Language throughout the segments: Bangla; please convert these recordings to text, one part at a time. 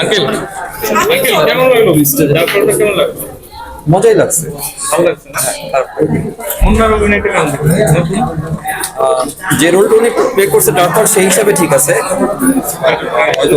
আঙ্কেল আঙ্কেল কেমন লাগল? বিচটা তারপরটা কেমন লাগল? মজাই লাগছে। ভালো লাগছে মুন্নার অভিনয়টা কেমন যে রোলটা উনি প্লে করছে তারপর সেই হিসাবে ঠিক আছে। হয়তো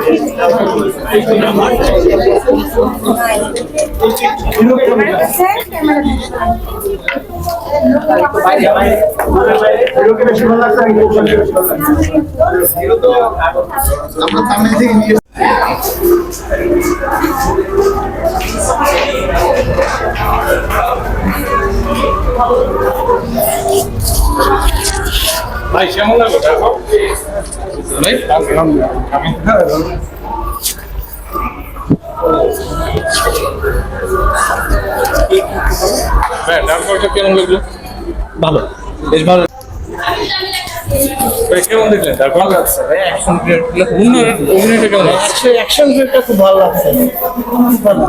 ভবিষ্যতে আরও ভালো ভাই কেমন লাগল? ভাই ভাই তারপরটা কেমন লাগল? ভালো বেশ ভালো। কেমন দেখলেন? তারপর ভাই অ্যাকশন মুন্নার অভিনয়টা কেমন? লাগছে অ্যাকশন ফিল্মটা খুব ভালো লাগছে। ভালো